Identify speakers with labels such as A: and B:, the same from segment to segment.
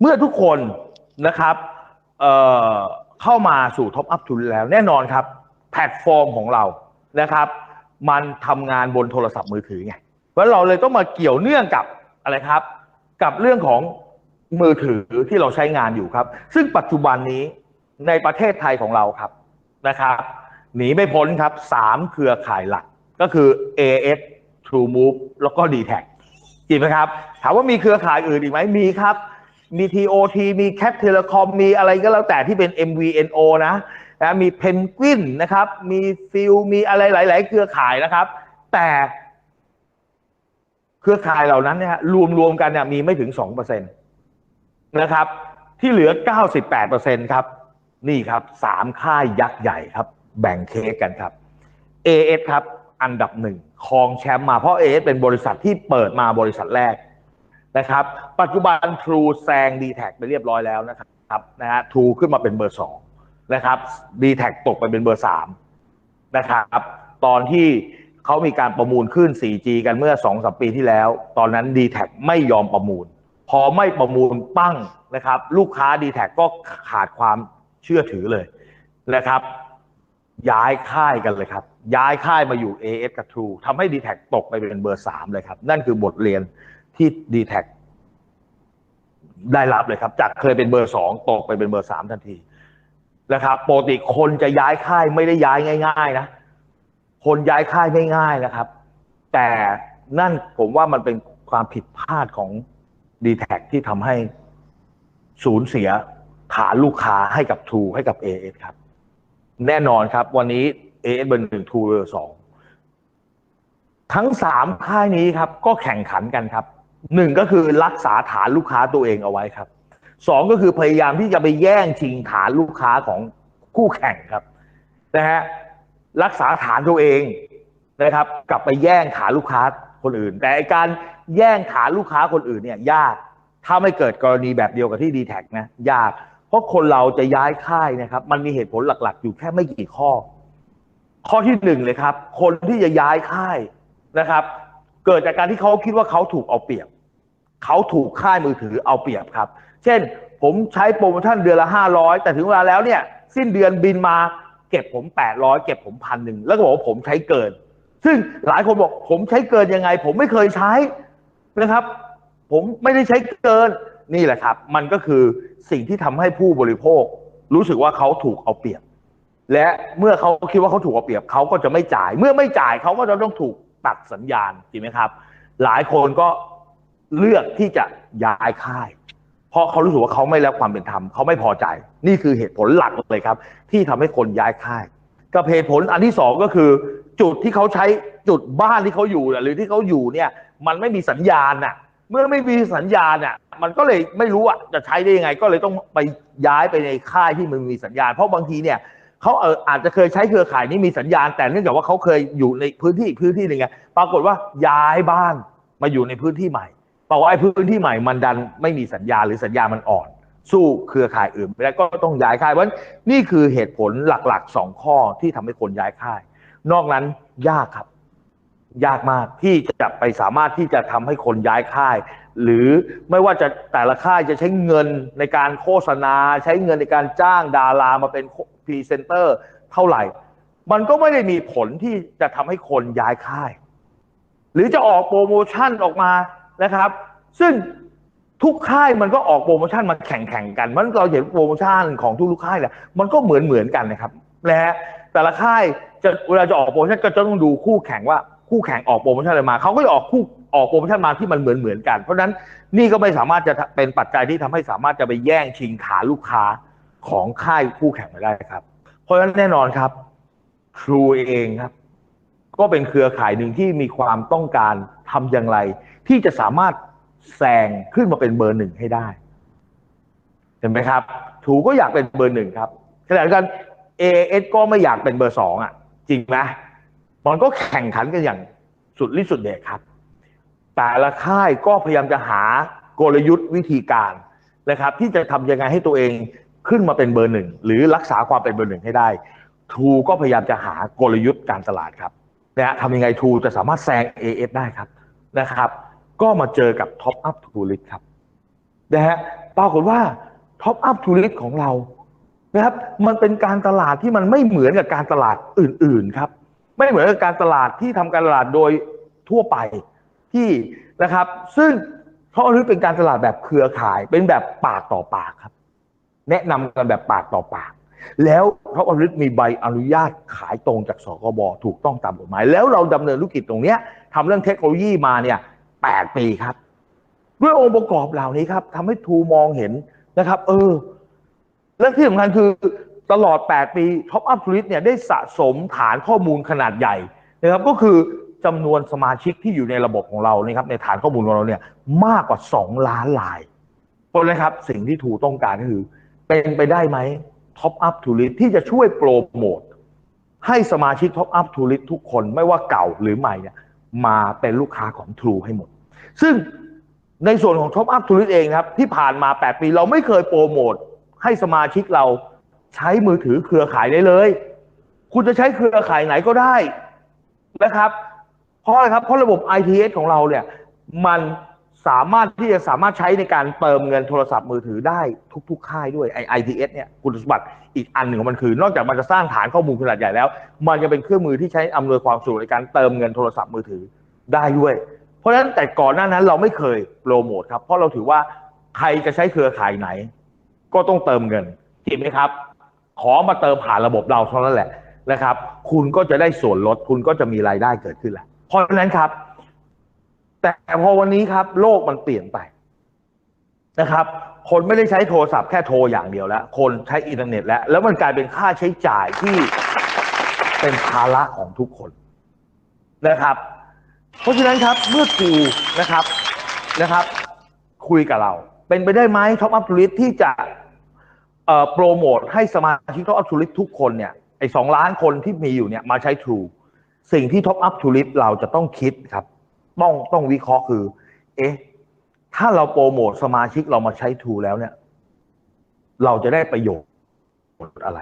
A: เมื่อทุกคนนะครับเเข้ามาสู่ท็อปอัพทุนแล้วแน่นอนครับ แพลตฟอร์มของเรานะครับ มันทำงานบนโทรศัพท์มือถือไงเพราะเราเลยต้องมาเกี่ยวเนื่องกับอะไรครับ กับเรื่องของมือถือที่เราใช้งานอยู่ครับ ซึ่งปัจจุบันนี้ในประเทศไทยของเราครับนะครับหนีไม่พ้นครับสามเครือข่ายหลักก็คือ AS True Move แล้วก็ d t แทจริงไหมครับ ถามว่ามีเครือข่ายอื่นอีกไหมมีครับ มี TOT มี Cap Telecom มีอะไรก็แล้วแต่ที่เป็น MVNO นะนะมีเพนกวินนะครับ มีฟิลมีอะไรหลาย ๆ เครือข่ายนะครับ แต่เครือข่ายเหล่านั้นเนี่ยฮะรวมๆกันเนี่ยมีไม่ถึง2%นะครับ ที่เหลือ98%ครับ นี่ครับสามค่ายยักษ์ใหญ่ครับ แบ่งเค้กกันครับ AS ครับ อันดับหนึ่งครองแชมป์มาเพราะ AS เป็นบริษัทที่เปิดมาบริษัทแรก นะครับ ปัจจุบัน True แซง d t แทไปเรียบร้อยแล้วนะครับนะฮะ True ขึ้นมาเป็นเบอร์สองนะครับ d t แทตกไปเป็นเบอร์สามนะครับ ตอนที่เขามีการประมูลขึ้น 4G กันเมื่อ2อสปีที่แล้ว ตอนนั้น d t แทไม่ยอมประมูล พอไม่ประมูลปั้งนะครับ ลูกค้า d t แทก็ขาดความเชื่อถือเลยนะครับ ย้ายค่ายกันเลยครับ ย้ายค่ายมาอยู่ AS กับ True ทำให้ d t แทตกไปเป็นเบอร์สามเลยครับ นั่นคือบทเรียนที่ d t แท ได้รับเลยครับ จากเคยเป็นเบอร์สองตกไปเป็นเบอร์สามทันทีนะครับปกติคนจะย้ายค่ายไม่ได้ย้ายง่าย ๆ นะ คนย้ายค่ายไม่ง่ายนะครับ แต่นั่นผมว่ามันเป็นความผิดพลาดของ d t แทที่ทำให้สูญเสียฐานลูกค้าให้กับ True ให้กับ AS ครับ แน่นอนครับ วันนี้ AS เบอร์หนึ่ง True เบอร์สองทั้งสามค่ายนี้ครับ ก็แข่งขันกันครับ หนึ่งก็คือรักษาฐานลูกค้าตัวเองเอาไว้ครับสองก็คือพยายามที่จะไปแย่งชิงฐานลูกค้าของคู่แข่งครับนะฮะรักษาฐานตัวเองนะครับ กลับไปแย่งฐานลูกค้าคนอื่น แต่การแย่งฐานลูกค้าคนอื่นเนี่ยยากถ้าไม่เกิดกรณีแบบเดียวกับที่ดีแท็นะยาก เพราะคนเราจะย้ายค่ายนะครับ มันมีเหตุผลหลัก ๆ อยู่แค่ไม่กี่ข้อ ข้อที่หนึ่งเลยครับ คนที่จะย้ายค่ายนะครับ เกิดจากการที่เขาคิดว่าเขาถูกเอาเปรียบเขาถูกค่ายมือถือเอาเปรียบครับ เช่น ผมใช้โปรโมชั่นเดือนละห้าร้อยแต่ถึงเวลาแล้วเนี่ย สิ้นเดือนบินมาเก็บผมแปดร้อยเก็บผมพันหนึ่งแล้วก็บอกว่าผมใช้เกิน ซึ่งหลายคนบอกผมใช้เกินยังไง ผมไม่เคยใช้นะครับ ผมไม่ได้ใช้เกินนี่แหละครับ มันก็คือสิ่งที่ทำให้ผู้บริโภค รู้สึกว่าเขาถูกเอาเปรียบ และเมื่อเขาคิดว่าเขาถูกเอาเปรียบเขาก็จะไม่จ่าย เมื่อไม่จ่ายเขาก็จะต้องถูก ตัดสัญญาณจริงไหมครับ หลายคนก็เลือกที่จะย้ายค่าย เพราะเขารู้สึกว่าเขาไม่รับความเป็นธรรมเขาไม่พอใจ นี่คือเหตุผลหลักเลยครับ ที่ทำให้คนย้ายค่ายกับเหตุผลอันที่สองก็คือ จุดที่เขาใช้จุดบ้านที่เขาอยู่หรือที่เขาอยู่เนี่ย มันไม่มีสัญญาณน่ะ เมื่อไม่มีสัญญาณน่ะ มันก็เลยไม่รู้อะจะใช้ได้ยังไง ก็เลยต้องไปย้ายไปในค่ายที่มันมีสัญญาณ เพราะบางทีเนี่ย เขาเอออาจจะเคยใช้เครือข่ายนี้มีสัญญาณ แต่เนื่องจากว่าเขาเคยอยู่ในพื้นที่พื้นที่หนึ่งไงปรากฏว่าย้ายบ้านมาอยู่ในพื้นที่ใหม่บอกว่าไอ้พื้นที่ใหม่มันดันไม่มีสัญญาหรือสัญญามันอ่อน สู้เครือข่ายอื่นไม่ได้ก็ต้องย้ายค่ายเพราะนี่คือเหตุผลหลักๆสองข้อที่ทำให้คนย้ายค่าย นอกนั้นยากครับ ยากมากที่จะไปสามารถที่จะทำให้คนย้ายค่าย หรือไม่ว่าจะแต่ละค่ายจะใช้เงินในการโฆษณา ใช้เงินในการจ้างดารามาเป็น พรีเซนเตอร์เท่าไหร่ มันก็ไม่ได้มีผลที่จะทำให้คนย้ายค่าย หรือจะออกโปรโมชั่นออกมานะครับ ซึ่งทุกค่ายมันก็ออกโปรโมชั่นมาแข่งแข่งกันมันเราเห็นโปรโมชั่นของทุกลูกค่ายเนี่ยมันก็เหมือนเหมือนกันนะครับและแต่ละค่ายจะเวลาจะออกโปรโมชั่นก็จะต้องดูคู่แข่งว่าคู่แข่งออกโปรโมชั่นอะไรมาเขาก็จะออกคู่ออกโปรโมชั่นมาที่มันเหมือนเหมือนกัน เพราะฉะนั้นนี่ก็ไม่สามารถจะเป็นปัจจัยที่ทำให้สามารถจะไปแย่งชิงขาลูกค้า ของค่ายคู่แข่งมาได้ครับ เพราะฉะนั้นแน่นอนครับ True เองครับ ก็เป็นเครือข่ายหนึ่งที่มีความต้องการทำอย่างไร ที่จะสามารถแซงขึ้นมาเป็นเบอร์หนึ่งให้ได้ เห็นไหมครับ ถูก็อยากเป็นเบอร์หนึ่งครับขณะเดียวกัน AS ก็ไม่อยากเป็นเบอร์สองอะ จริงไหมมันก็แข่งขันกันอย่างสุดฤทธิ์สุดเดชครับ แต่ละค่ายก็พยายามจะหากลยุทธ์วิธีการนะครับ ที่จะทำยังไงให้ตัวเอง ขึ้นมาเป็นเบอร์หนึ่งหรือรักษาความเป็นเบอร์หนึ่งให้ได้ทูก็พยายามจะหากลยุทธ์การตลาดครับนะฮะทำยังไงทูจะสามารถแซง AS ได้ครับนะครับ ก็มาเจอกับ Top Up to List ครับนะฮะปรากฏว่าท็อปอัพทูริสของเรานะครับ มันเป็นการตลาดที่มันไม่เหมือนกับการตลาดอื่น ๆครับ ไม่เหมือนกับการตลาดที่ทำการตลาดโดยทั่วไปที่นะครับ ซึ่งท็อปอัพทูริสเป็นการตลาดแบบเครือข่ายเป็นแบบปากต่อปากครับ แนะนำกันแบบปากต่อปาก แล้วท็อปอัพทูริสมีใบอนุญาตขายตรงจากสกบถูกต้องตามกฎหมาย แล้วเราดำเนินธุรกิจตรงเนี้ยทำเรื่องเทคโนโลยีมาเนี่ยแปดปีครับ ด้วยองค์ประกอบเหล่านี้ครับทำให้ทูมองเห็นนะครับ เออ และที่สำคัญคือตลอด 8 ปีท็อปอัพทูริสเนี่ยได้สะสมฐานข้อมูลขนาดใหญ่นะครับก็คือจำนวนสมาชิกที่อยู่ในระบบของเรานี่ครับในฐานข้อมูลของเราเนี่ยมากกว่า 2 ล้านลายเพราะนะครับสิ่งที่ทูต้องการก็คือ เป็นไปได้ไหมท็อปอัพทูริสที่จะช่วยโปรโมทให้สมาชิกท็อปอัพทูริสทุกคนไม่ว่าเก่าหรือใหม่เนี่ยมาเป็นลูกค้าของ True ให้หมด ซึ่งในส่วนของ Top Up Tourist เองครับ ที่ผ่านมา 8 ปีเราไม่เคยโปรโมทให้สมาชิกเราใช้มือถือเครือข่ายได้เลย คุณจะใช้เครือข่ายไหนก็ได้นะครับ เพราะอะไรครับ เพราะระบบ ITS ของเราเนี่ย มัน สามารถที่จะสามารถใช้ในการเติมเงินโทรศัพท์มือถือได้ทุก ๆ ค่ายด้วยไอ ITS เนี่ยคุณสมบัติอีกอันหนึ่งของมันคือ นอกจากมันจะสร้างฐานข้อมูลขนาดใหญ่แล้ว มันจะเป็นเครื่องมือที่ใช้อำนวยความสะดวกในการเติมเงินโทรศัพท์มือถือได้ด้วย เพราะฉะนั้นแต่ก่อนหน้านั้นเราไม่เคยโปรโมทครับเพราะเราถือว่าใครจะใช้เครือข่ายไหน ก็ต้องเติมเงินจริงไหมครับ ขอมาเติมผ่านระบบเราเท่านั้นแหละนะครับ คุณก็จะได้ส่วนลดคุณก็จะมีรายได้เกิดขึ้นแหละเพราะฉะนั้นครับ แต่พอวันนี้ครับ โลกมันเปลี่ยนไปนะครับ คนไม่ได้ใช้โทรศัพท์แค่โทรอย่างเดียวแล้ว คนใช้อินเทอร์เน็ตแล้ว แล้วมันกลายเป็นค่าใช้จ่ายที่เป็นภาระของทุกคนนะครับ เพราะฉะนั้นครับเมื่อครูนะครับนะครับ คุยกับเรา เป็นไปได้ไหมท็อปอัพทูริสที่จะโปรโมทให้สมาชิกท็อปอัพทูริสทุกคนเนี่ยไอ้สองล้านคนที่มีอยู่เนี่ยมาใช้ True สิ่งที่ท็อปอัพทูริสเราจะต้องคิดครับ ต้องต้องวิเคราะห์คือ เอ๊ะ ถ้าเราโปรโมทสมาชิกเรามาใช้ True แล้วเนี่ย เราจะได้ประโยชน์อะไร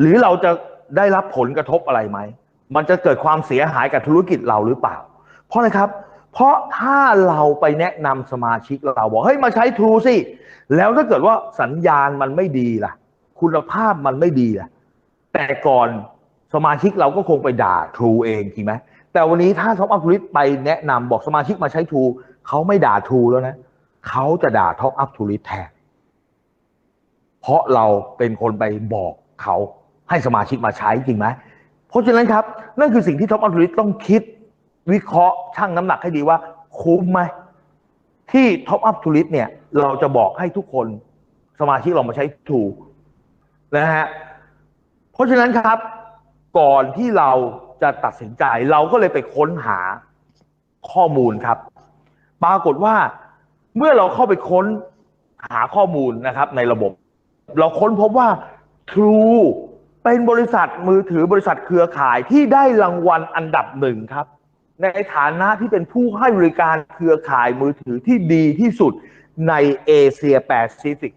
A: หรือเราจะได้รับผลกระทบอะไรไหม มันจะเกิดความเสียหายกับธุรกิจเราหรือเปล่า เพราะอะไรครับ เพราะถ้าเราไปแนะนำสมาชิกเราบอกเฮ้ยมาใช้ True สิ แล้วถ้าเกิดว่าสัญญาณมันไม่ดีล่ะ คุณภาพมันไม่ดีล่ะ แต่ก่อนสมาชิกเราก็คงไปด่า True เองจริงไหม แต่วันนี้ถ้าท็อปอัพทูริสไปแนะนำบอกสมาชิกมาใช้ True เขาไม่ด่า True แล้วนะเขาจะด่าท็อปอัพทูริสแทนเพราะเราเป็นคนไปบอกเขาให้สมาชิกมาใช้จริงไหมเพราะฉะนั้นครับ นั่นคือสิ่งที่ท็อปอัพทูริสต้องคิดวิเคราะห์ชั่งน้ำหนักให้ดีว่าคุ้มไหมที่ท็อปอัพทูริสเนี่ย เราจะบอกให้ทุกคนสมาชิกเรามาใช้ถูกนะฮะเพราะฉะนั้นครับ ก่อนที่เรา จะตัดสินใจ เราก็เลยไปค้นหาข้อมูลครับ ปรากฏว่าเมื่อเราเข้าไปค้นหาข้อมูลนะครับ ในระบบ เราค้นพบว่า True เป็นบริษัทมือถือบริษัทเครือข่ายที่ได้รางวัลอันดับหนึ่งครับ ในฐานะที่เป็นผู้ให้บริการเครือข่ายมือถือที่ดีที่สุดในเอเชียแปซิฟิก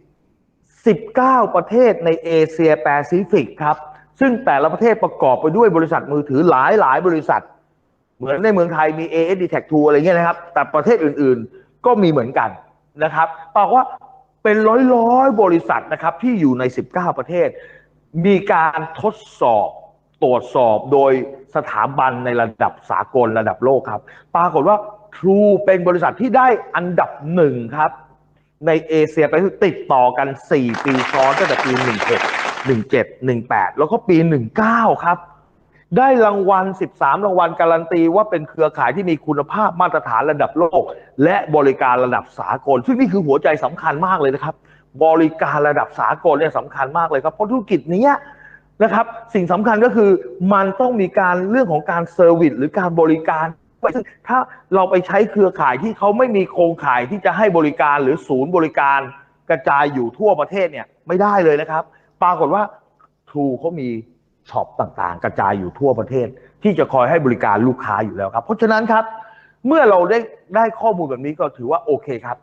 A: 19 ประเทศในเอเชียแปซิฟิกครับ ซึ่งแต่ละประเทศประกอบไปด้วยบริษัทมือถือหลายหลายบริษัท เหมือนในเมืองไทยมี ASD Tag 2อะไรเงี้ยนะครับ แต่ประเทศอื่นๆก็มีเหมือนกันนะครับบอกว่าเป็นร้อยร้อยบริษัทนะครับที่อยู่ใน 19 ประเทศ มีการทดสอบตรวจสอบโดยสถาบันในระดับสากลระดับโลกครับ ปรากฏว่า True เป็นบริษัทที่ได้อันดับหนึ่งครับ ในเอเชียไปติดต่อกัน 4 ปีซ้อนตั้งแต่ปี 16 17 18 แล้วก็ปี 19 ครับ ได้รางวัล 13 รางวัลการันตีว่าเป็นเครือข่ายที่มีคุณภาพมาตรฐานระดับโลก และบริการระดับสากล ซึ่งนี่คือหัวใจสำคัญมากเลยนะครับ บริการระดับสากลเนี่ยสำคัญมากเลยครับ เพราะธุรกิจนี้นะครับ สิ่งสำคัญก็คือมันต้องมีการเรื่องของการเซอร์วิสหรือการบริการซึ่งถ้าเราไปใช้เครือข่ายที่เขาไม่มีโครงข่ายที่จะให้บริการหรือศูนย์บริการกระจายอยู่ทั่วประเทศเนี่ยไม่ได้เลยนะครับ ปรากฏว่า True เขามีช็อปต่างๆ กระจายอยู่ทั่วประเทศ ที่จะคอยให้บริการลูกค้าอยู่แล้วครับ เพราะฉะนั้นครับ เมื่อเราได้ได้ข้อมูลแบบนี้ก็ถือว่าโอเคครับ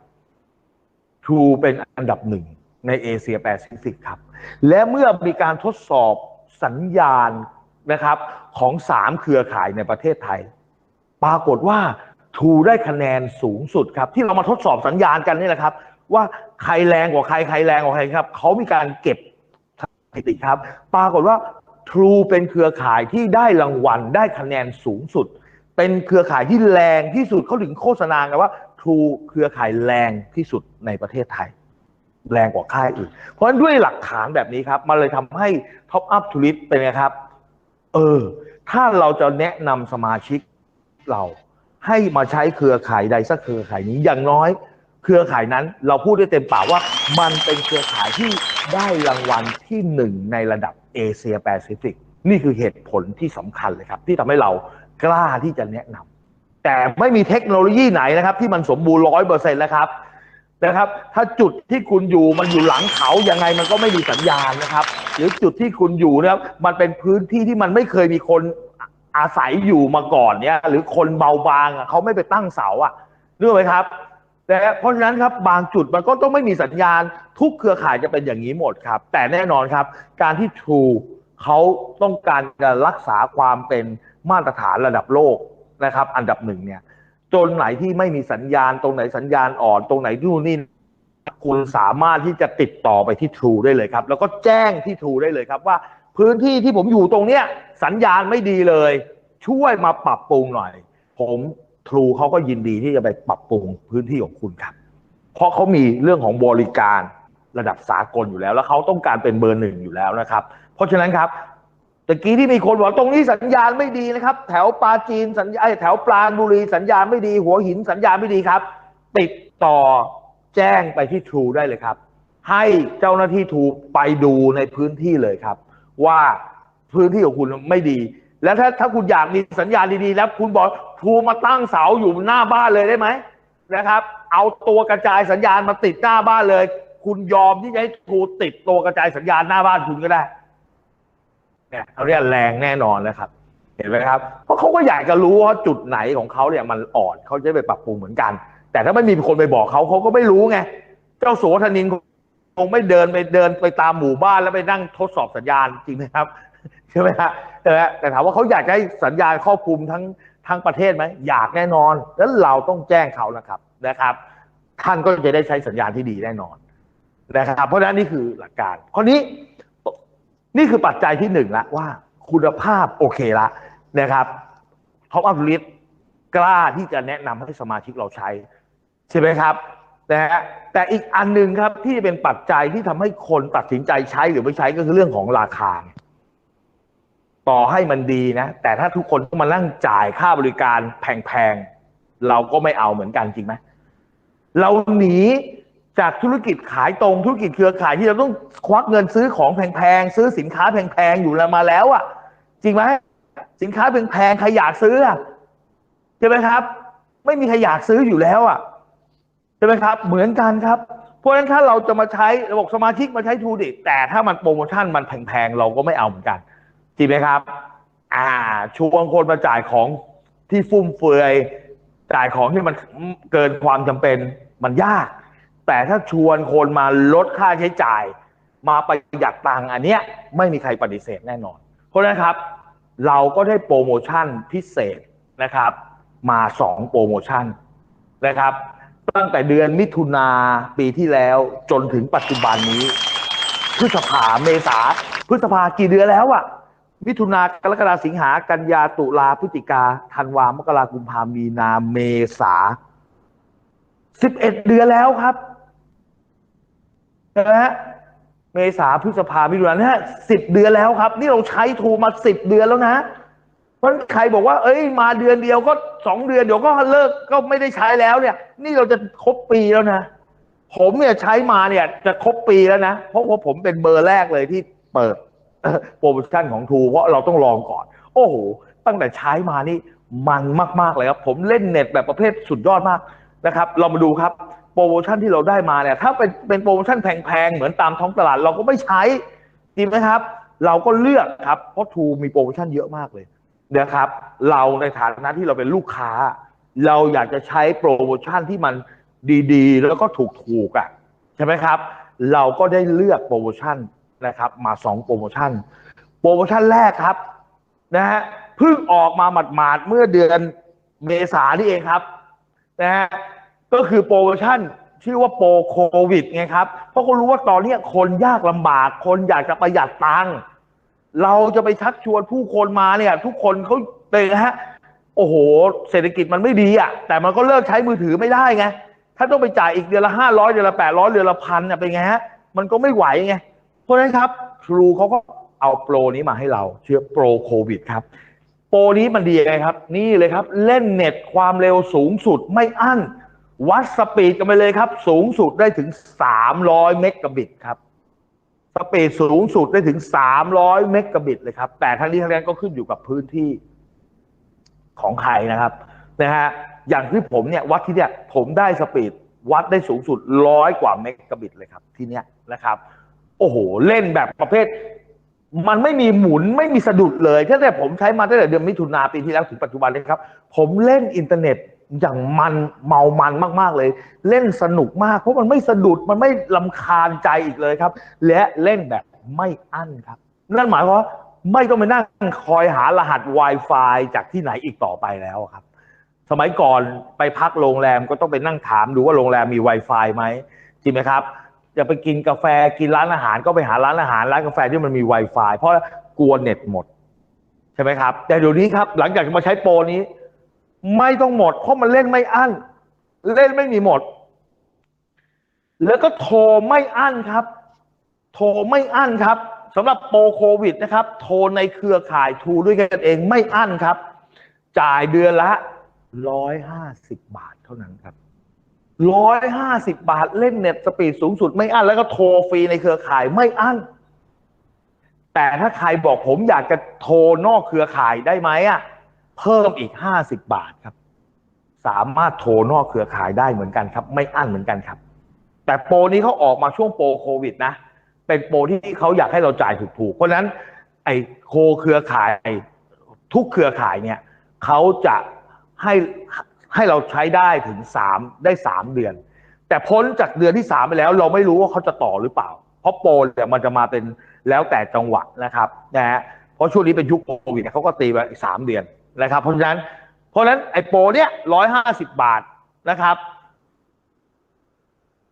A: True เป็นอันดับหนึ่งในเอเชียแปซิฟิกครับ และเมื่อมีการทดสอบสัญญาณนะครับของสามเครือข่ายในประเทศไทย ปรากฏว่า True ได้คะแนนสูงสุดครับ ที่เรามาทดสอบสัญญาณกันนี่แหละครับ ว่าใครแรงกว่าใครใครแรงกว่าใครครับเขามีการเก็บ ติครับ ปรากฏว่า True เป็นเครือข่ายที่ได้รางวัลได้คะแนนสูงสุด เป็นเครือข่ายที่แรงที่สุดเขาถึงโฆษณากันว่า True เครือข่ายแรงที่สุดในประเทศไทย แรงกว่าค่ายอื่น เพราะฉะนั้นด้วยหลักฐานแบบนี้ครับ มันเลยทำให้ Top Up t o u r i s t เป็นไงครับ เออ ถ้าเราจะแนะนำสมาชิกเราให้มาใช้เครือข่ายใดสักเครือข่ายนี้อย่างน้อย เครือข่ายนั้นเราพูดได้เต็มปากว่ามันเป็นเครือข่ายที่ ได้รางวัลที่หนึ่งในระดับเอเชียแปซิฟิกนี่คือเหตุผลที่สำคัญเลยครับ ที่ทำให้เรากล้าที่จะแนะนำแต่ไม่มีเทคโนโลยีไหนนะครับ ที่มันสมบูรณ์ร้อยเปอร์เซ็นต์แล้วครับนะครับ ถ้าจุดที่คุณอยู่มันอยู่หลังเขายังไงมันก็ไม่มีสัญญาณนะครับ หรือจุดที่คุณอยู่นะครับมันเป็นพื้นที่ที่มันไม่เคยมีคนอาศัยอยู่มาก่อนเนี่ย หรือคนเบาบางอะเขาไม่ไปตั้งเสาอะรู้ไหมครับ แต่เพราะฉะนั้นครับบางจุดมันก็ต้องไม่มีสัญญาณ ทุกเครือข่ายจะเป็นอย่างนี้หมดครับ แต่แน่นอนครับ การที่ True เขาต้องการจะรักษาความเป็นมาตรฐานระดับโลกนะครับ อันดับหนึ่งเนี่ยจนไหนที่ไม่มีสัญญาณ ตรงไหนสัญญาณอ่อน ตรงไหนนู่นนี่คุณสามารถที่จะติดต่อไปที่ True ได้เลยครับ แล้วก็แจ้งที่ True ได้เลยครับว่า พื้นที่ที่ผมอยู่ตรงเนี้ยสัญญาณไม่ดีเลย ช่วยมาปรับปรุงหน่อย ผม ทรูเขาก็ยินดีที่จะไปปรับปรุงพื้นที่ของคุณครับ เพราะเขามีเรื่องของบริการระดับสากลอยู่แล้ว แล้วเขาต้องการเป็นเบอร์หนึ่งอยู่แล้วนะครับ เพราะฉะนั้นครับตะกี้ที่มีคนบอกตรงนี้สัญญาณไม่ดีนะครับ แถวปราจีนสัญญาแถวปราณบุรีสัญญาณไม่ดี หัวหินสัญญาณไม่ดีครับ ติดต่อแจ้งไปที่ True ได้เลยครับ ให้เจ้าหน้าที่ True ไปดูในพื้นที่เลยครับ ว่าพื้นที่ของคุณไม่ดี แล้วถ้าถ้าคุณอยากมีสัญญาณดีๆ แล้วคุณบอกทูมาตั้งเสาอยู่หน้าบ้านเลยได้ไหมนะครับ เอาตัวกระจายสัญญาณมาติดหน้าบ้านเลย คุณยอมที่จะให้ทูติดตัวกระจายสัญญาณหน้าบ้านคุณก็ได้เนี่ยเขาเรียกแรงแน่นอนนะครับ เห็นไหมครับ เพราะเขาก็อยากจะรู้ว่าจุดไหนของเขาเนี่ยมันอ่อนเขาจะไปปรับปรุงเหมือนกัน แต่ถ้าไม่มีคนไปบอกเขาเขาก็ไม่รู้ไงเจ้าสัวธนินคงไม่เดินไปเดินไปตามหมู่บ้านแล้วไปนั่งทดสอบสัญญาณจริงไหมครับ ช่ไหมฮะแต่แต่ถามว่าเขาอยากให้สัญญาณครอบคลุมทั้งทั้งประเทศไหมอยากแน่นอน แล้วเราต้องแจ้งเขานะครับนะครับ ท่านก็จะได้ใช้สัญญาณที่ดีแน่นอนนะครับ เพราะฉะนั้นนี่คือหลักการข้อนี้นี่คือปัจจัยที่หนึ่งละว่าคุณภาพโอเคละนะครับท็อปอัพลิสกล้าที่จะแนะนำให้สมาชิกเราใช้ ใช่ไหมครับนะฮะแต่อีกอันหนึ่งครับที่เป็นปัจจัยที่ทำให้คนตัดสินใจใช้หรือไม่ใช้ก็คือเรื่องของราคา ต่อให้มันดีนะ แต่ถ้าทุกคนต้องมานั่งจ่ายค่าบริการแพงๆ เราก็ไม่เอาเหมือนกันจริงไหมเราหนีจากธุรกิจขายตรงธุรกิจเครือข่ายที่เราต้องควักเงินซื้อของแพงๆ ซื้อสินค้าแพงๆ อยู่แล้วมาแล้วอะ่ะ จริงไหมสินค้าแพงๆใครอยากซื้อใช่ไหมครับ ไม่มีใครอยากซื้ออยู่แล้วอะใช่ไหมครับ เหมือนกันครับเพราะฉะนั้นถ้าเราจะมาใช้ระบบสมาชิกมาใช้ทูดิแต่ถ้ามันโปรโมชั่นมันแพงๆเราก็ไม่เอาเหมือนกัน จริงไหมครับ อ่าชวนคนมาจ่ายของที่ฟุ่มเฟือยจ่ายของที่มันเกินความจำเป็นมันยาก แต่ถ้าชวนคนมาลดค่าใช้จ่าย มาประหยัดตังค์อันเนี้ยไม่มีใครปฏิเสธแน่นอน เพราะฉะนั้นครับ เราก็ได้โปรโมชั่นพิเศษนะครับ มาสองโปรโมชั่นนะครับ ตั้งแต่เดือนมิถุนาปีที่แล้วจนถึงปัจจุบันนี้พฤษภาเมษาพฤษภากี่เดือนแล้วอะ มิถุนากรกฎาสิงหากันยาตุลาพฤศจิกาธันวามกรากุมภามีนาเมษาสิบเอ็ดเดือนแล้วครับนะฮะเมษาพฤษภามิถุนายนนะฮะสิบเดือนแล้วครับ นี่เราใช้ทูมาสิบเดือนแล้วนะเพราะใครบอกว่า เอ้ย มาเดือนเดียวก็สองเดือนเดี๋ยวก็เลิกก็ไม่ได้ใช้แล้วเนี่ย นี่เราจะครบปีแล้วนะผมเนี่ยใช้มาเนี่ย จะครบปีแล้วนะเพราะว่าผมเป็นเบอร์แรกเลยที่เปิด โปรโมชั่นของทูเพราะเราต้องลองก่อน โอ้โห ตั้งแต่ใช้มานี่มันมาก ๆ เลยครับ ผมเล่นเน็ตแบบประเภทสุดยอดมากนะครับ เรามาดูครับโปรโมชั่นที่เราได้มาเนี่ย ถ้าเป็นเป็นโปรโมชั่นแพง ๆ เหมือนตามท้องตลาดเราก็ไม่ใช้จริงไหมครับ เราก็เลือกครับเพราะทูมีโปรโมชั่นเยอะมากเลยนะครับ เราในฐานะที่เราเป็นลูกค้า เราอยากจะใช้โปรโมชั่นที่มันดีๆ แล้วก็ถูกๆอะใช่ไหมครับ เราก็ได้เลือกโปรโมชั่น นะครับ มาสองโปรโมชั่น โปรโมชั่นแรกครับนะฮะเพิ่งออกมาหมาดๆเมื่อเดือนเมษานี่เองครับนะฮะก็คือโปรโมชั่นชื่อว่าโปรโควิดไงครับ เพราะเขารู้ว่าตอนนี้คนยากลำบาก คนอยากจะประหยัดตังค์เราจะไปชักชวนผู้คนมาเนี่ย ทุกคนเขาเป็นไงฮะโอ้โห เศรษฐกิจมันไม่ดีอะ แต่มันก็เลิกใช้มือถือไม่ได้ไง ถ้าต้องไปจ่ายอีกเดือนละห้าร้อยเดือนละแปดร้อยเดือนละพันเนี่ยเป็นไงฮะ มันก็ไม่ไหวไง เพราะฉะนั้นครับทรูเขาก็เอาโปรนี้มาให้เราเชื่อโปรโควิดครับ โปรนี้มันดียังไงครับ นี่เลยครับ เล่นเน็ตความเร็วสูงสุดไม่อั้น วัดสปีดกันไปเลยครับ สูงสุดได้ถึง 300 เมกะบิตครับสปีดสูงสุดได้ถึง 300 เมกะบิตเลยครับ แต่ทั้งนี้ทั้งนั้นก็ขึ้นอยู่กับพื้นที่ของใครนะครับนะฮะอย่างที่ผมเนี่ยวัดที่เนี่ยผมได้สปีดวัดได้สูงสุดร้อยกว่าเมกะบิตเลยครับที่เนี้ยนะครับ โอ้โห เล่นแบบประเภท มันไม่มีหมุนไม่มีสะดุดเลยตั้งแต่ผมใช้มาตั้งแต่เดือนมิถุนาปีที่แล้วถึงปัจจุบันเลยครับ ผมเล่นอินเทอร์เน็ตอย่างมันเมามันมาก ๆ เลย เล่นสนุกมาก เพราะมันไม่สะดุดมันไม่ลำคาญใจอีกเลยครับ และเล่นแบบไม่อั้นครับ นั่นหมายความว่าไม่ต้องไปนั่งคอยหารหัส Wi-Fi จากที่ไหนอีกต่อไปแล้วครับ สมัยก่อนไปพักโรงแรมก็ต้องไปนั่งถามดูว่าโรงแรมมี Wi-Fi ไหมจริงไหมครับ จะไปกินกาแฟกินร้านอาหารก็ไปหาร้านอาหารร้านกาแฟที่มันมี Wi-Fi เพราะกลัวเน็ตหมด ใช่ไหมครับ แต่เดี๋ยวนี้ครับ หลังจากมาใช้โปรนี้ ไม่ต้องหมด เพราะมันเล่นไม่อั้น เล่นไม่มีหมด แล้วก็โทรไม่อั้นครับ โทรไม่อั้นครับสำหรับโปรโควิดนะครับ โทรในเครือข่ายทูด้วยกันเองไม่อั้นครับ จ่ายเดือนละร้อยห้าสิบบาทเท่านั้นครับ ร้อยห้าสิบบาทเล่นเน็ตสปีดสูงสุดไม่อั้นแล้วก็โทรฟรีในเครือข่ายไม่อั้น แต่ถ้าใครบอกผมอยากจะโทรนอกเครือข่ายได้ไหมอะเพิ่มอีกห้าสิบบาทครับ สามารถโทรนอกเครือข่ายได้เหมือนกันครับ ไม่อั้นเหมือนกันครับ แต่โปรนี้เขาออกมาช่วงโปรโควิดนะ เป็นโปรที่เขาอยากให้เราจ่ายถูกๆเพราะฉะนั้น ไอ้โคเครือข่ายทุกเครือข่ายเนี่ยเขาจะให้ ให้เราใช้ได้ถึงสามได้สามเดือน แต่พ้นจากเดือนที่สามไปแล้ว เราไม่รู้ว่าเขาจะต่อหรือเปล่า เพราะโปรเนี่ยมันจะมาเป็นแล้วแต่จังหวะนะครับนะฮะเพราะช่วงนี้เป็นยุคโควิดเขาก็ตีไปอีกสามเดือนนะครับ เพราะฉะนั้น เพราะฉะนั้นไอ้โปรเนี่ยร้อยห้าสิบบาทนะครับ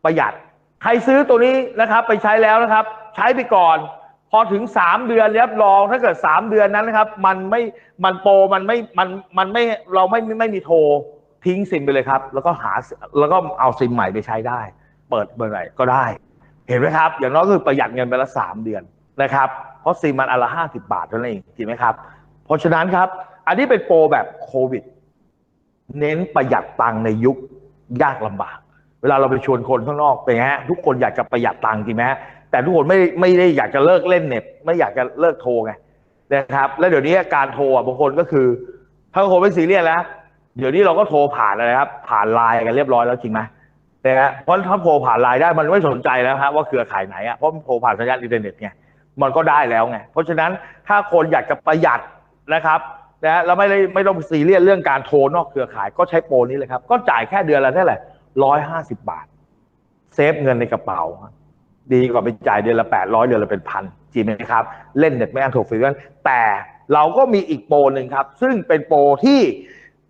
A: ประหยัดใครซื้อตัวนี้นะครับ ไปใช้แล้วนะครับ ใช้ไปก่อนพอถึงสามเดือนรับรองถ้าเกิดสามเดือนนั้นนะครับ มันไม่มันโปรมันไม่มันมันไม่เราไม่ไม่มีโทร ทิ้งซิมไปเลยครับ แล้วก็หาแล้วก็เอาซิมใหม่ไปใช้ได้ เปิดเบอร์ไหนก็ได้ เห็นไหมครับ อย่างน้อยก็คือประหยัดเงินไปละสามเดือนนะครับ เพราะซิมมันอันละห้าสิบาทเท่านั้นเองจริงไหมครับ เพราะฉะนั้นครับ อันนี้เป็นโปรแบบโควิด เน้นประหยัดตังค์ในยุคยากลำบาก เวลาเราไปชวนคนข้างนอกเป็นไงฮะทุกคนอยากจะประหยัดตังค์จริงไหมแต่ทุกคนไม่ไม่ได้อยากจะเลิกเล่นเน็ตไม่อยากจะเลิกโทรไงนะครับ แล้วเดี๋ยวนี้การโทรอะบางคนก็คือถ้าคนไม่ซีเรียสแล้ว เดี๋ยวนี้เราก็โทรผ่านอะไรครับ ผ่านไลน์กันเรียบร้อยแล้วจริงไหมนะฮะเพราะถ้าโทรผ่านไลน์ได้มันไม่สนใจแล้วครับว่าเครือข่ายไหนอะเพราะมันโทรผ่านสัญญาณอินเทอร์เน็ตไงมันก็ได้แล้วไงเพราะฉะนั้นถ้าคนอยากจะประหยัดนะครับนะแล้วไม่ได้ไม่ต้องซีเรียสเรื่องการโทรนอกเครือข่ายก็ใช้โปรนี้เลยครับ ก็จ่ายแค่เดือนละเท่าไหร่ร้อยห้าสิบบาท เซฟเงินในกระเป๋า ดีกว่าไปจ่ายเดือนละแปดร้อยเดือนละเป็นพันจริงไหมครับ เล่นเน็ตไม่อันถูกฟรีกันแต่เราก็มีอีกโปรหนึ่งครับ ซึ่งเป็นโปรที่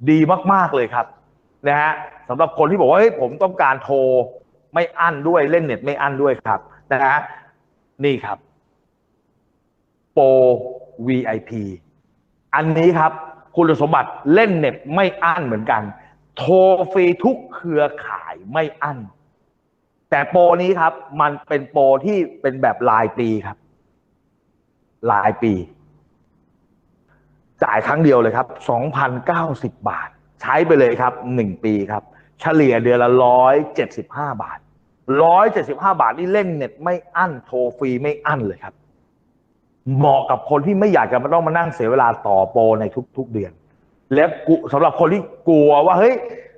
A: ดีมากๆเลยครับนะฮะสำหรับคนที่บอกว่าเฮ้ยผมต้องการโทรไม่อั้นด้วยเล่นเน็ตไม่อั้นด้วยครับนะฮะนี่ครับโปร VIP อันนี้ครับ คุณสมบัติเล่นเน็ตไม่อั้นเหมือนกัน โทรฟรีทุกเครือข่ายไม่อั้น แต่โปรนี้ครับ มันเป็นโปรที่เป็นแบบรายปีครับรายปี จ่ายครั้งเดียวเลยครับ 2,090 บาท ใช้ไปเลยครับ 1 ปีครับ เฉลี่ยเดือนละ 175 บาท 175 บาทนี่เล่นเน็ตไม่อั้น โทรฟรีไม่อั้นเลยครับ เหมาะกับคนที่ไม่อยากจะมาต้องมานั่งเสียเวลาต่อโปรในทุก ๆเดือน และสำหรับคนที่กลัวว่าเฮ้ย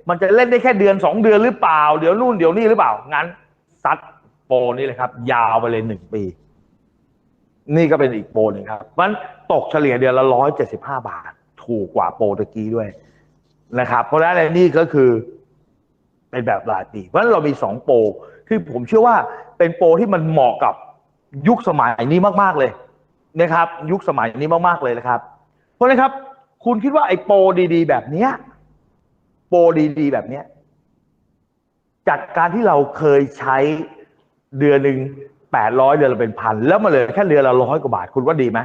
A: มันจะเล่นได้แค่เดือนสองเดือนหรือเปล่า เดี๋ยวนู่นเดี๋ยวนี่หรือเปล่า งั้นซัดโปรนี่เลยครับ ยาวไปเลยหนึ่งปี นี่ก็เป็นอีกโปรหนึ่งครับมันตกเฉลี่ยเดือนละร้อยเจ็ดสิบห้าบาท ถูกกว่าโปรตะกี้ด้วยนะครับ เพราะฉะนั้นนี่ก็คือเป็นแบบรายปีเพราะฉะนั้นเรามีสองโปรที่ผมเชื่อว่าเป็นโปรที่มันเหมาะกับยุคสมัยนี้มาก ๆ เลยนะครับ ยุคสมัยนี้มากๆเลยนะครับ เพราะฉะนั้นครับ คุณคิดว่าไอ้โปรดีๆ แบบเนี้ยโปรดีๆ แบบเนี้ยจากการที่เราเคยใช้เดือนหนึ่ง แปดร้อยเดือนละเป็นพันแล้วมาเหลยแค่เดือนละร้อยกว่าบาทคุณว่าดีไหม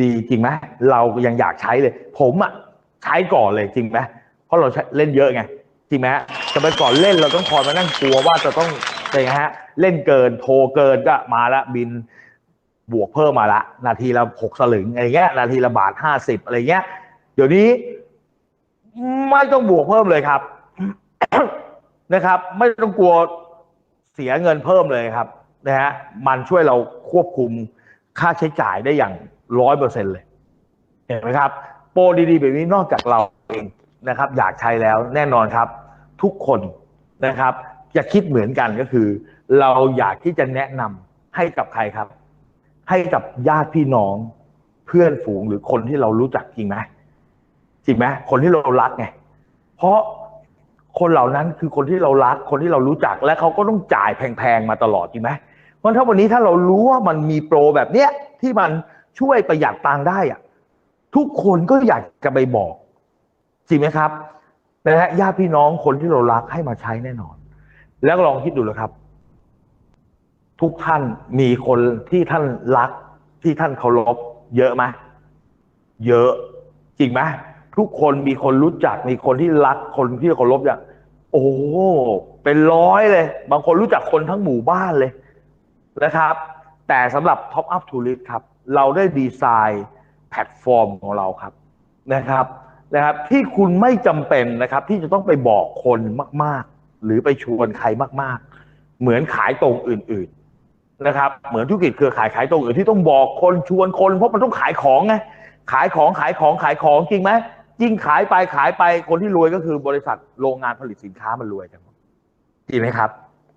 A: ดีจริงไหมเรายังอยากใช้เลย ผมอะใช้ก่อนเลยจริงไหมเพราะเราเล่นเยอะไงจริงไหมฮะไปก่อนเล่นเราต้องคอยมานั่งกลัวว่าจะต้องเป็นไงฮะ เล่นเกินโทรเกินก็มาละบินบวกเพิ่มมาละนาทีละหกสลึงอะไรเงี้ยนาทีละบาทห้าสิบอะไรเงี้ย เดี๋ยวนี้ไม่ต้องบวกเพิ่มเลยครับนะครับ ไม่ต้องกลัวเสียเงินเพิ่มเลยครับ นะฮะมันช่วยเราควบคุมค่าใช้จ่ายได้อย่างร้อยเปอร์เซ็นเลยเห็นไหมครับ โปรดีๆแบบนี้นอกจากเราเองนะครับ อยากใช้แล้วแน่นอนครับ ทุกคนนะครับ จะคิดเหมือนกันก็คือ เราอยากที่จะแนะนำให้กับใครครับ ให้กับญาติพี่น้องเพื่อนฝูงหรือคนที่เรารู้จักจริงไหมจริงไหมคนที่เรารักไงเพราะคนเหล่านั้นคือคนที่เรารักคนที่เรารู้จักและเขาก็ต้องจ่ายแพงๆมาตลอดจริงไหม ราะถ้าวันนี้ถ้าเรารู้ว่ามันมีโปรแบบเนี้ยที่มันช่วยประหยัดตังค์ได้อะทุกคนก็อยากจะไปบอกจริงไหมครับนะฮะญาติพี่น้องคนที่เรารักให้มาใช้แน่นอน แล้วลองคิดดูเลยครับ ทุกท่านมีคนที่ท่านรักที่ท่านเคารพเยอะไหมเยอะจริงไหมทุกคนมีคนรู้จักมีคนที่รักคนที่เคารพอย่างโอ้เป็นร้อยเลย บางคนรู้จักคนทั้งหมู่บ้านเลย นะครับ แต่สำหรับ Top Up to List ครับ เราได้ดีไซน์แพลตฟอร์มของเราครับนะครับนะครับ ที่คุณไม่จำเป็นนะครับ ที่จะต้องไปบอกคนมาก ๆ หรือไปชวนใครมาก ๆ เหมือนขายตรงอื่น ๆนะครับ เหมือนธุรกิจเครือข่ายขายตรงอื่นที่ต้องบอกคนชวนคนเพราะมันต้องขายของไงขายของขายของขายของจริงไหมยิ่งขายไปขายไปคนที่รวยก็คือบริษัทโรงงานผลิตสินค้ามันรวยกันจริงไหมครับ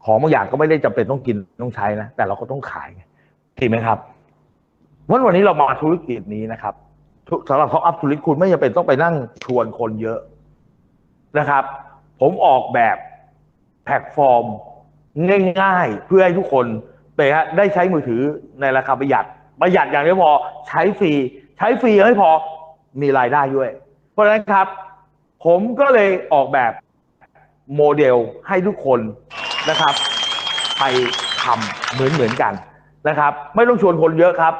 A: ของบางอย่างก็ไม่ได้จำเป็นต้องกินต้องใช้นะแต่เราก็ต้องขายไงจริงไหมครับวันวันนี้เรามาธุรกิจนี้นะครับสำหรับเขาอัพธุรกิจคุณไม่จำเป็นต้องไปนั่งชวนคนเยอะนะครับ ผมออกแบบแพลตฟอร์มง่าย ๆ เพื่อให้ทุกคนไปฮะได้ใช้มือถือในราคาประหยัด ประหยัดอย่างเดียวพอใช้ฟรี ใช้ฟรีไม่พอมีรายได้ด้วย เพราะฉะนั้นครับ ผมก็เลยออกแบบโมเดลให้ทุกคน นะครับ ไปทำเหมือนเหมือนกันนะครับ ไม่ต้องชวนคนเยอะครับ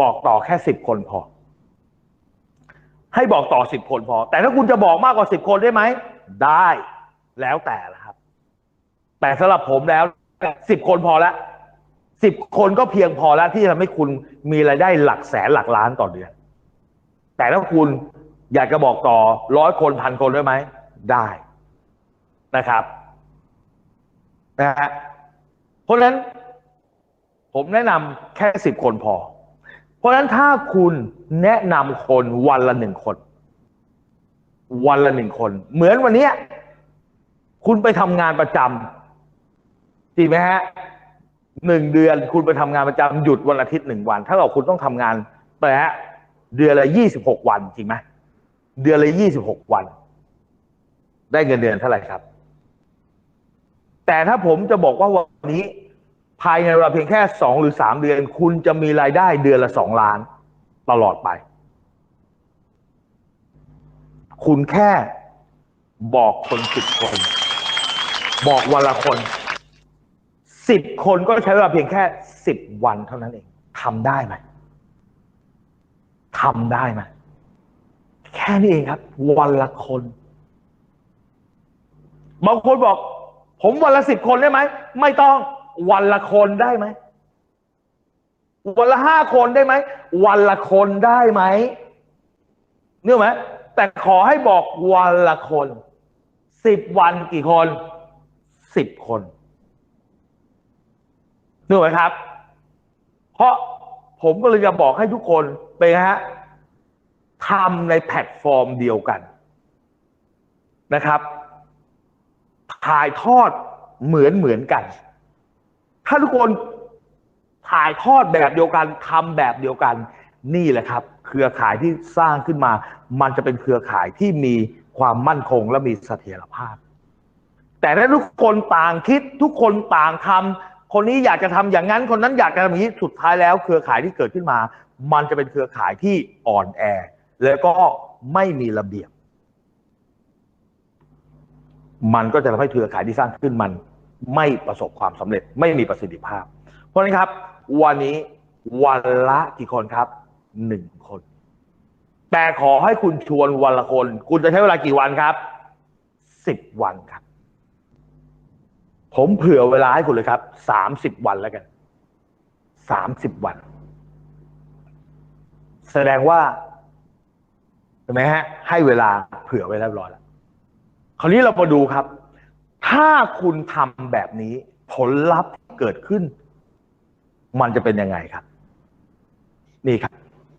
A: บอกต่อแค่สิบคนพอ ให้บอกต่อสิบคนพอ แต่ถ้าคุณจะบอกมากกว่าสิบคนได้ไหม ได้แล้วแต่ละครับ แต่สำหรับผมแล้วสิบคนพอล้วสิบคนก็เพียงพอแล้วที่จะทำให้คุณมีรายได้หลักแสนหลักล้านต่อเดือน แต่ถ้าคุณอยากจะบอกต่อร้อยคนพันคนได้ไหม ได้นะครับ นะฮะเพราะฉะนั้นผมแนะนำแค่สิบคนพอ เพราะฉะนั้นถ้าคุณแนะนำคนวันละหนึ่งคน วันละหนึ่งคน เหมือนวันเนี้ยคุณไปทำงานประจำจริงไหมฮะหนึ่งเดือนคุณไปทำงานประจำหยุดวันอาทิตย์หนึ่งวัน ถ้าเกิดคุณต้องทำงานไปฮะเดือนละยี่สิบหกวันจริงไหมเดือนละยี่สิบหกวัน ได้เงินเดือนเท่าไหร่ครับ แต่ถ้าผมจะบอกว่าวันนี้ ภายในเวลาเพียงแค่สองหรือสามเดือน คุณจะมีรายได้เดือนละสองล้าน ตลอดไป คุณแค่บอกคนสิบคน บอกวันละคนสิบคนก็ใช้เวลาเพียงแค่สิบวันเท่านั้นเองทำได้ไหมทำได้ไหมแค่นี้เองครับ วันละคนบางคนบอก ผมวันละสิบคนได้ไหม ไม่ต้องวันละคนได้ไหม วันละห้าคนได้ไหม วันละคนได้ไหมเนื่อไหมแต่ขอให้บอกวันละคนสิบวันกี่คนสิบคนนึกไหมครับ เพราะผมก็เลยจะบอกให้ทุกคนไปนฮะทำในแพลตฟอร์มเดียวกันนะครับ ถ่ายทอดเหมือนเหมือนกัน ถ้าทุกคนถ่ายทอดแบบเดียวกันทำแบบเดียวกัน นี่แหละครับ เครือข่ายที่สร้างขึ้นมา มันจะเป็นเครือข่ายที่มีความมั่นคงและมีเสถียรภาพ แต่ถ้าทุกคนต่างคิดทุกคนต่างทำคนนี้อยากจะทำอย่างนั้น คนนั้นอยากจะทำอย่างนี้สุดท้ายแล้ว เครือข่ายที่เกิดขึ้นมา มันจะเป็นเครือข่ายที่อ่อนแอ แล้วก็ไม่มีระเบียบ มันก็จะทำให้เครือข่ายที่สร้างขึ้นมันไม่ประสบความสำเร็จไม่มีประสิทธิภาพ เพราะนั้นครับ วันนี้วันละกี่คนครับหนึ่งคน แต่ขอให้คุณชวนวันละคน คุณจะใช้เวลากี่วันครับสิบวันครับ ผมเผื่อเวลาให้คุณเลยครับสามสิบวันแล้วกันสามสิบวัน แสดงว่าเห็นไหมฮะ ให้เวลาเผื่อไว้เรียบร้อยแล้ว คราวนี้เรามาดูครับ ถ้าคุณทำแบบนี้ ผลลัพธ์เกิดขึ้น มันจะเป็นยังไงครับ นี่ครับ